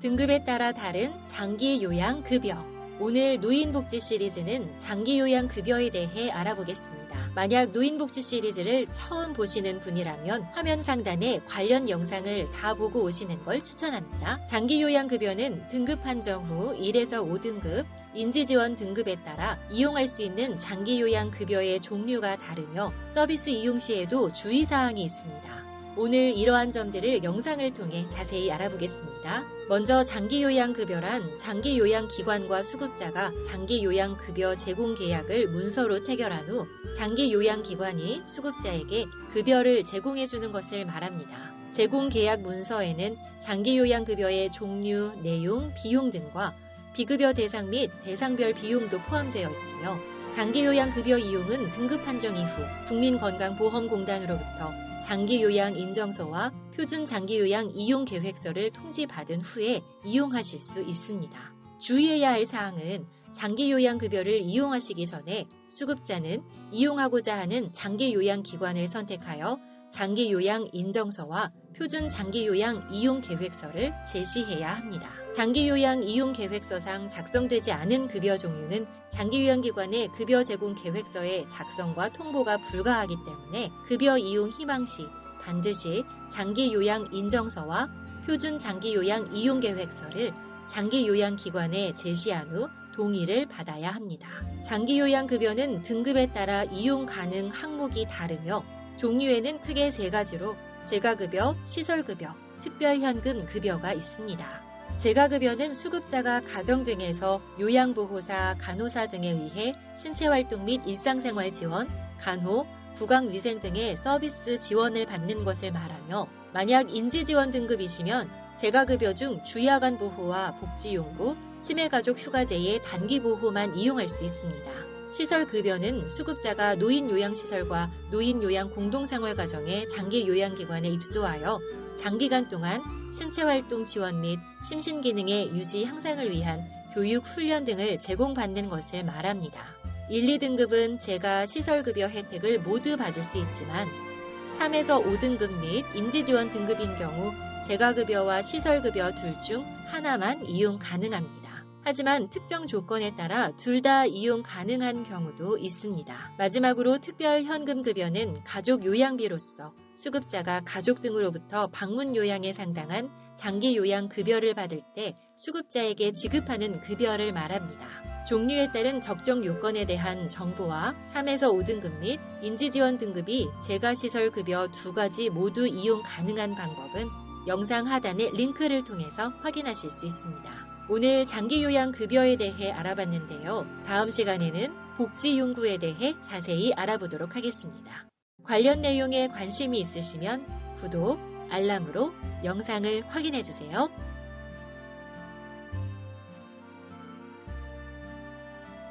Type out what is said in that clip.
등급에 따라 다른 장기 요양 급여. 오늘 노인복지 시리즈는 장기 요양 급여에 대해 알아보겠습니다. 만약 노인복지 시리즈를 처음 보시는 분이라면 화면 상단에 관련 영상을 다 보고 오시는 걸 추천합니다. 장기 요양 급여는 등급 판정 후 1에서 5등급, 인지지원 등급에 따라 이용할 수 있는 장기 요양 급여의 종류가 다르며 서비스 이용 시에도 주의사항이 있습니다. 오늘 이러한 점들을 영상을 통해 자세히 알아보겠습니다. 먼저 장기 요양 급여란 장기 요양 기관과 수급자가 장기 요양 급여 제공 계약을 문서로 체결한 후 장기 요양 기관이 수급자에게 급여를 제공해 주는 것을 말합니다. 제공 계약 문서에는 장기 요양 급여의 종류, 내용, 비용 등과 비급여 대상 및 대상별 비용도 포함되어 있으며 장기요양급여 이용은 등급 판정 이후 국민건강보험공단으로부터 장기요양 인정서와 표준 장기요양 이용 계획서를 통지받은 후에 이용하실 수 있습니다. 주의해야 할 사항은 장기요양급여를 이용하시기 전에 수급자는 이용하고자 하는 장기요양 기관을 선택하여 장기요양 인정서와 표준 장기요양 이용 계획서를 제시해야 합니다. 장기요양 이용 계획서상 작성되지 않은 급여 종류는 장기요양기관의 급여 제공 계획서의 작성과 통보가 불가하기 때문에 급여 이용 희망 시 반드시 장기요양 인정서와 표준 장기요양 이용 계획서를 장기요양기관에 제시한 후 동의를 받아야 합니다. 장기요양급여는 등급에 따라 이용 가능 항목이 다르며 종류에는 크게 세 가지로 재가급여, 시설급여, 특별현금 급여가 있습니다. 재가급여는 수급자가 가정 등에서 요양보호사, 간호사 등에 의해 신체활동 및 일상생활 지원, 간호, 구강위생 등의 서비스 지원을 받는 것을 말하며 만약 인지지원 등급이시면 재가급여 중 주야간 보호와 복지용구, 치매가족 휴가제의 단기 보호만 이용할 수 있습니다. 시설 급여는 수급자가 노인 요양시설과 노인 요양 공동생활가정의 장기 요양기관에 입소하여 장기간 동안 신체활동 지원 및 심신기능의 유지 향상을 위한 교육, 훈련 등을 제공받는 것을 말합니다. 1, 2등급은 제가 시설급여 혜택을 모두 받을 수 있지만 3에서 5등급 및 인지지원 등급인 경우 재가급여와 시설급여 둘 중 하나만 이용 가능합니다. 하지만 특정 조건에 따라 둘 다 이용 가능한 경우도 있습니다. 마지막으로 특별 현금 급여는 가족 요양비로서 수급자가 가족 등으로부터 방문 요양에 상당한 장기 요양 급여를 받을 때 수급자에게 지급하는 급여를 말합니다. 종류에 따른 적정 요건에 대한 정보와 3에서 5등급 및 인지지원 등급이 재가시설 급여 두 가지 모두 이용 가능한 방법은 영상 하단의 링크를 통해서 확인하실 수 있습니다. 오늘 장기요양 급여에 대해 알아봤는데요. 다음 시간에는 복지용구에 대해 자세히 알아보도록 하겠습니다. 관련 내용에 관심이 있으시면 구독, 알람으로 영상을 확인해 주세요.